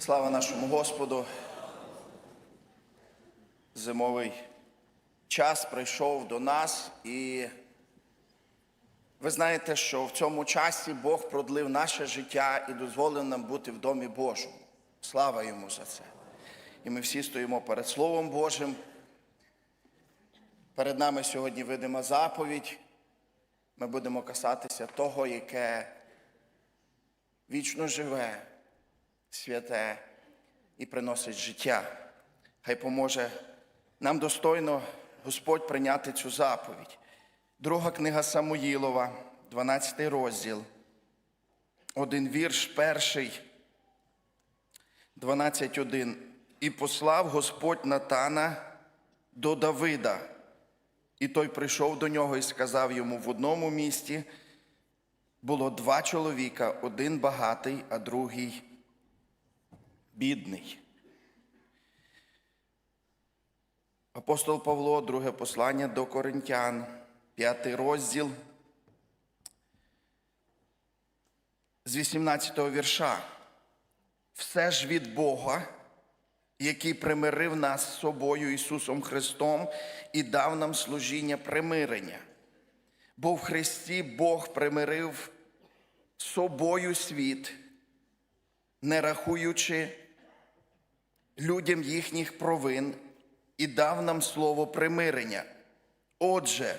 Слава нашому Господу. Зимовий час прийшов до нас, і ви знаєте, що в цьому часі Бог продлив наше життя і дозволив нам бути в домі Божому. Слава йому за це. І ми всі стоїмо перед Словом Божим. Перед нами сьогодні видима заповідь. Ми будемо касатися того, яке вічно живе, святе і приносить життя. Хай поможе нам достойно Господь прийняти цю заповідь. Друга книга Самуїлова, 12 розділ, один вірш, перший, 12.1. І послав Господь Натана до Давида. І той прийшов до нього і сказав йому в одному місті було два чоловіка, один багатий, а другий бідний. Апостол Павло, друге послання до Коринтян, п'ятий розділ з 18 го вірша. Все ж від Бога, який примирив нас з собою Ісусом Христом і дав нам служіння примирення. Бо в Христі Бог примирив собою світ, не рахуючи людям їхніх провин, і дав нам слово примирення. Отже,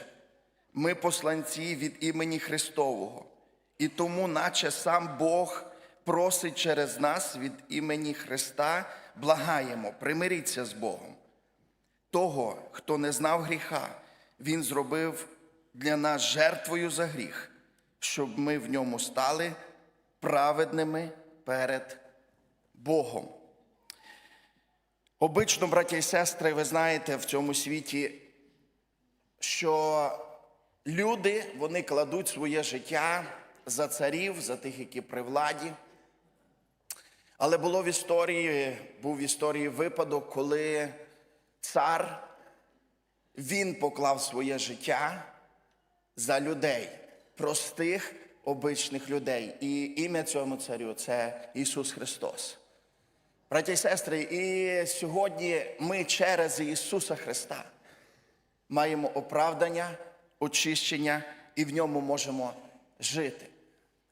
ми посланці від імені Христового, і тому, наче сам Бог просить через нас від імені Христа, благаємо, примиріться з Богом. Того, хто не знав гріха, Він зробив для нас жертвою за гріх, щоб ми в ньому стали праведними перед Богом. Обично, браття і сестри, ви знаєте в цьому світі, що люди вони кладуть своє життя за царів, за тих, які при владі. Але було в історії, був в історії випадок, коли цар він поклав своє життя за людей, простих, обичних людей. І ім'я цьому царю це Ісус Христос. Браті і сестри, і сьогодні ми через Ісуса Христа маємо оправдання, очищення і в ньому можемо жити.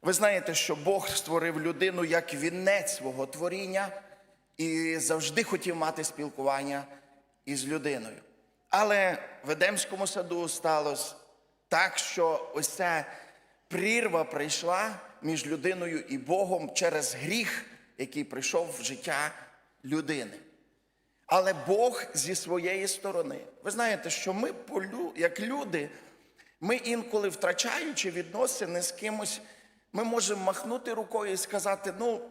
Ви знаєте, що Бог створив людину як вінець свого творіння і завжди хотів мати спілкування із людиною. Але в Едемському саду сталося так, що ось ця прірва прийшла між людиною і Богом через гріх, який прийшов в життя людини. Але Бог зі своєї сторони. Ви знаєте, що ми, як люди, ми інколи втрачаючи відносини з кимось, ми можемо махнути рукою і сказати: ну,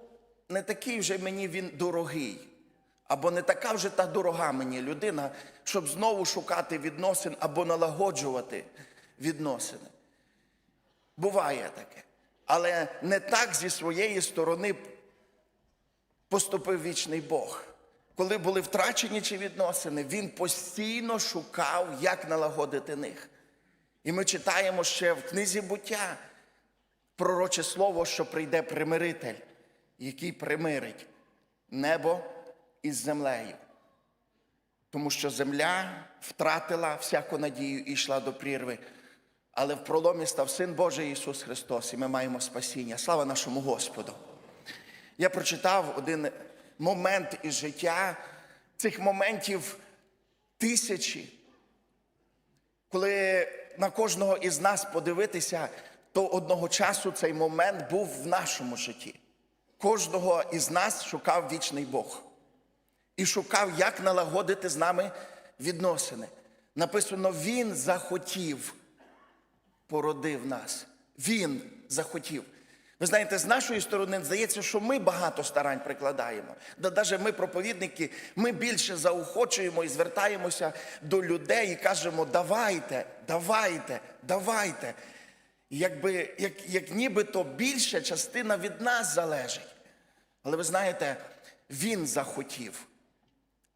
не такий вже мені він дорогий, або не така вже та дорога мені людина, щоб знову шукати відносин або налагоджувати відносини. Буває таке. Але не так зі своєї сторони поступив вічний Бог. Коли були втрачені чи відносини, він постійно шукав, як налагодити них. І ми читаємо ще в книзі буття пророче слово, що прийде примиритель, який примирить небо із землею. Тому що земля втратила всяку надію і йшла до прірви. Але в проломі став Син Божий Ісус Христос, і ми маємо спасіння. Слава нашому Господу! Я прочитав один момент із життя, цих моментів тисячі, коли на кожного із нас подивитися, то одного часу цей момент був в нашому житті. Кожного із нас шукав вічний Бог і шукав, як налагодити з нами відносини. Написано, Він захотів, породив нас. Він захотів. Ви знаєте, з нашої сторони здається, що ми багато старань прикладаємо. Да навіть ми, проповідники, ми більше заохочуємо і звертаємося до людей і кажемо, давайте, давайте, давайте. Якби, як, як нібито більша частина від нас залежить. Але ви знаєте, Він захотів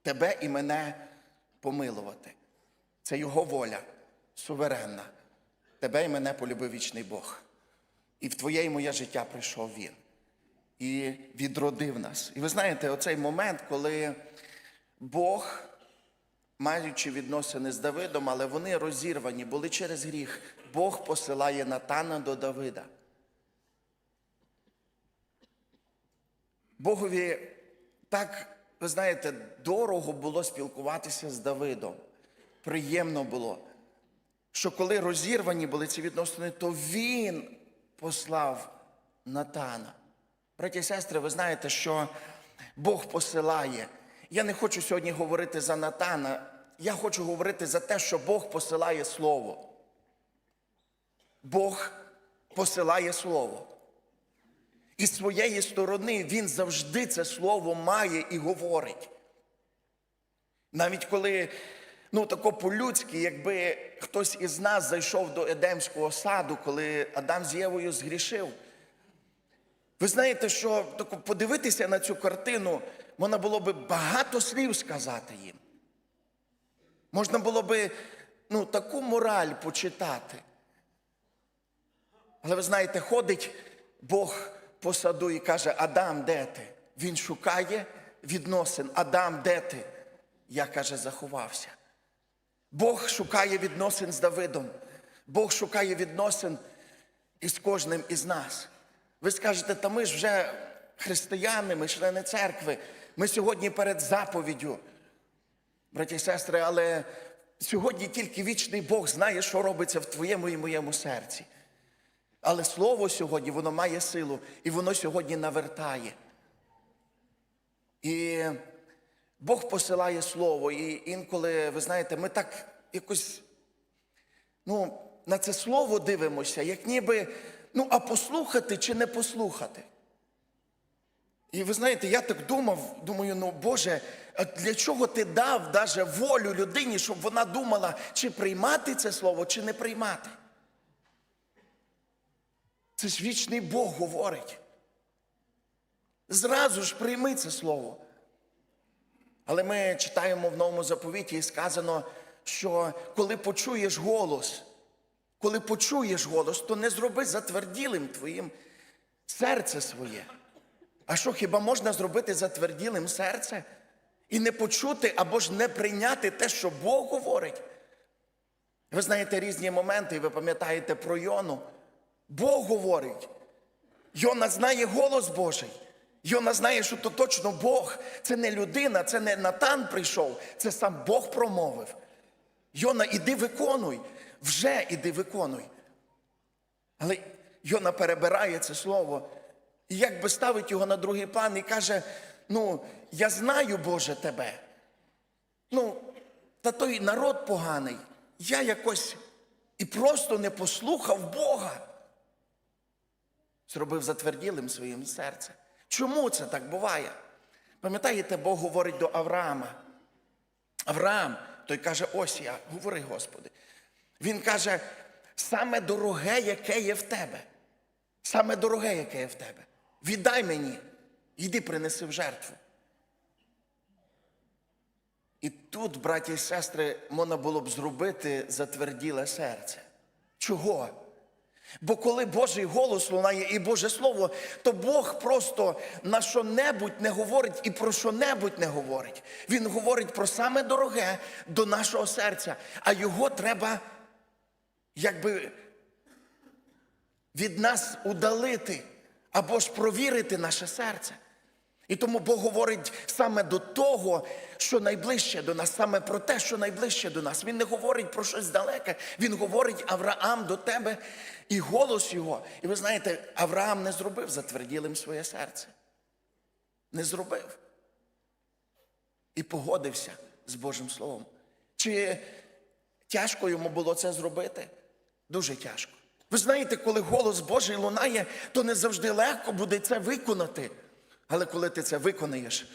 тебе і мене помилувати. Це Його воля суверенна. Тебе і мене полюбив вічний Бог. І в твоє і моє життя прийшов Він. і відродив нас. І ви знаєте, оцей момент, коли Бог, маючи відносини з Давидом, але вони розірвані, були через гріх, Бог посилає Натана до Давида. Богові так, ви знаєте, дорого було спілкуватися з Давидом. Приємно було, що коли розірвані були ці відносини, то він послав Натана. Браті і сестри, ви знаєте, що Бог посилає. Я не хочу сьогодні говорити за Натана, я хочу говорити за те, що Бог посилає Слово. Бог посилає Слово. І з своєї сторони він завжди це слово має і говорить. Навіть коли, ну тако по-людськи, якби хтось із нас зайшов до Едемського саду, коли Адам з Євою згрішив. Ви знаєте, що тако подивитися на цю картину, можна було би багато слів сказати їм. Можна було би ну, таку мораль почитати. Але ви знаєте, ходить Бог по саду і каже: Адам, де ти? Він шукає відносин. Адам, де ти? Я каже, заховався. Бог шукає відносин з Давидом. Бог шукає відносин із кожним із нас. Ви скажете, та ми ж вже християни, ми члени церкви. Ми сьогодні перед заповіддю. Браті і сестри, але сьогодні тільки вічний Бог знає, що робиться в твоєму і моєму серці. Але слово сьогодні, воно має силу, і воно сьогодні навертає. І Бог посилає слово, і інколи, ви знаєте, ми так якось ну, на це слово дивимося, як ніби, ну, а послухати чи не послухати. І ви знаєте, я так думав, думаю, ну Боже, а для чого ти дав даже волю людині, щоб вона думала, чи приймати це слово, чи не приймати? Це ж вічний Бог говорить. Зразу ж прийми це слово. Але ми читаємо в новому заповіті і сказано, що коли почуєш голос, коли почуєш голос, то не зроби затверділим твоїм серце своє. А що хіба можна зробити затверділим серце і не почути або ж не прийняти те, що Бог говорить? Ви знаєте різні моменти, і ви пам'ятаєте про Йону. Бог говорить. Йона знає голос Божий. Йона знає, що то точно Бог. Це не людина, це не Натан прийшов, це сам Бог промовив. Йона, іди виконуй, вже іди виконуй. Але Йона перебирає це слово і якби ставить його на другий план і каже: ну, я знаю, Боже, тебе. Ну, та той народ поганий, я якось і просто не послухав Бога. Зробив затверділим своїм серце. Чому це так буває? Пам'ятаєте, Бог говорить до Авраама. Авраам, той каже, ось я, говори, Господи. Він каже, саме дороге, яке є в тебе. Саме дороге, яке є в тебе. Віддай мені, йди принеси в жертву. І тут, браті і сестри, можна було б зробити затверділе серце. Чого? Бо коли Божий голос лунає і Боже Слово, то Бог просто на що-небудь не говорить і про що-небудь не говорить. Він говорить про саме дороге до нашого серця, а його треба якби від нас удалити або ж провірити наше серце. І тому Бог говорить саме до того, що найближче до нас, саме про те, що найближче до нас. Він не говорить про щось далеке. Він говорить Авраам до тебе і голос його. І ви знаєте, Авраам не зробив затверділим своє серце. Не зробив. І погодився з Божим Словом. Чи тяжко йому було це зробити? Дуже тяжко. Ви знаєте, коли голос Божий лунає, то не завжди легко буде це виконати. Але коли ти це виконаєш,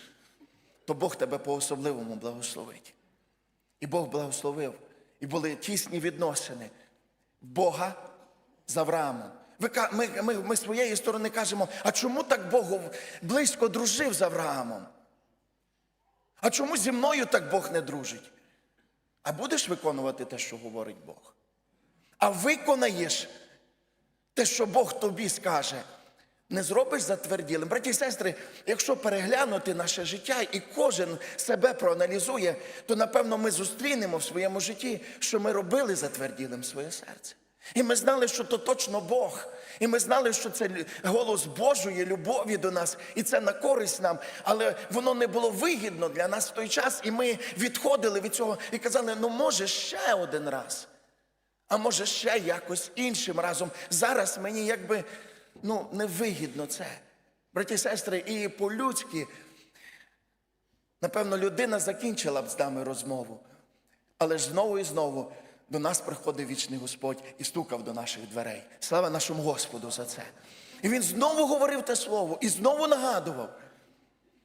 то Бог тебе по-особливому благословить. І Бог благословив. І були тісні відносини Бога з Авраамом. Ми, ми, ми своєї сторони кажемо, а чому так Бог близько дружив з Авраамом? А чому зі мною так Бог не дружить? А будеш виконувати те, що говорить Бог? А виконаєш те, що Бог тобі скаже. Не зробиш затверділим. Браті і сестри, якщо переглянути наше життя і кожен себе проаналізує, то напевно ми зустрінемо в своєму житті, що ми робили затверділим своє серце. І ми знали, що то точно Бог. І ми знали, що це голос Божої любові до нас, і це на користь нам. Але воно не було вигідно для нас в той час, і ми відходили від цього і казали: ну може ще один раз. А може ще якось іншим разом. Зараз мені якби ну, невигідно це. Браті і сестри, і по-людськи, напевно, людина закінчила б з нами розмову. Але ж знову і знову до нас приходив вічний Господь і стукав до наших дверей. Слава нашому Господу за це. І він знову говорив те слово і знову нагадував,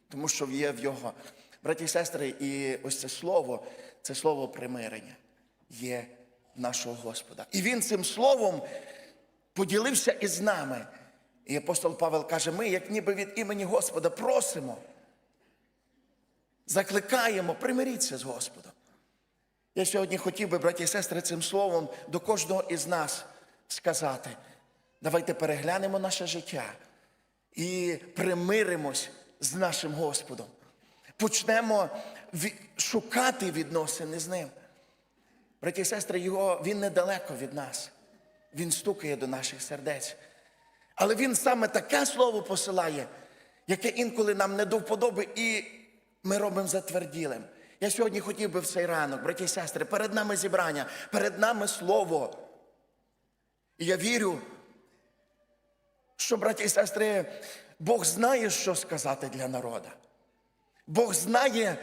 тому що є в його. Браті і сестри, і ось це слово, це слово примирення є нашого Господа. І він цим словом поділився із нами. І апостол Павел каже: ми, як ніби від імені Господа, просимо, закликаємо, примиріться з Господом. Я сьогодні хотів би, браті і сестри, цим словом до кожного із нас сказати: давайте переглянемо наше життя і примиримось з нашим Господом. Почнемо шукати відносини з ним. Браті і сестри, його, він недалеко від нас. Він стукає до наших сердець. Але він саме таке слово посилає, яке інколи нам не до вподоби, і ми робимо затверділим. Я сьогодні хотів би в цей ранок, браті і сестри, перед нами зібрання, перед нами слово. І я вірю, що, браті і сестри, Бог знає, що сказати для народу. Бог знає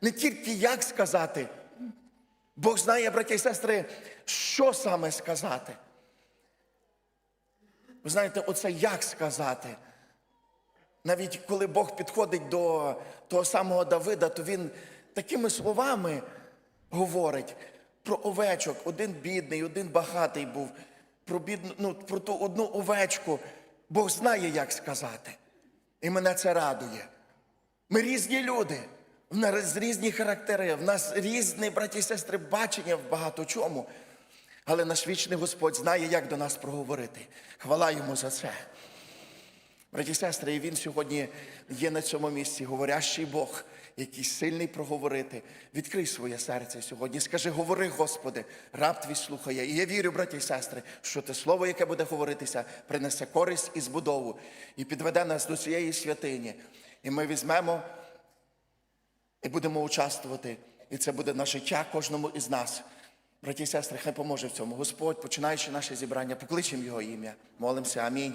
не тільки як сказати, Бог знає, браті і сестри, що саме сказати. Ви знаєте, оце як сказати. Навіть коли Бог підходить до того самого Давида, то він такими словами говорить про овечок. Один бідний, один багатий був, про, бідну, ну, про ту одну овечку. Бог знає, як сказати. І мене це радує. Ми різні люди, в нас різні характери, в нас різні, браті і сестри, бачення в багато чому. Але наш вічний Господь знає, як до нас проговорити. Хвала йому за це. Браті і сестри, і він сьогодні є на цьому місці, говорящий Бог, який сильний проговорити. Відкрий своє серце сьогодні. Скажи, говори, Господи, раб твій слухає. І я вірю, браті і сестри, що те слово, яке буде говоритися, принесе користь і збудову, і підведе нас до цієї святині. І ми візьмемо і будемо участвувати. І це буде на життя кожному із нас. Браті і сестри, хай поможе в цьому. Господь, починаючи наше зібрання, покличемо Його ім'я. Молимося. Амінь.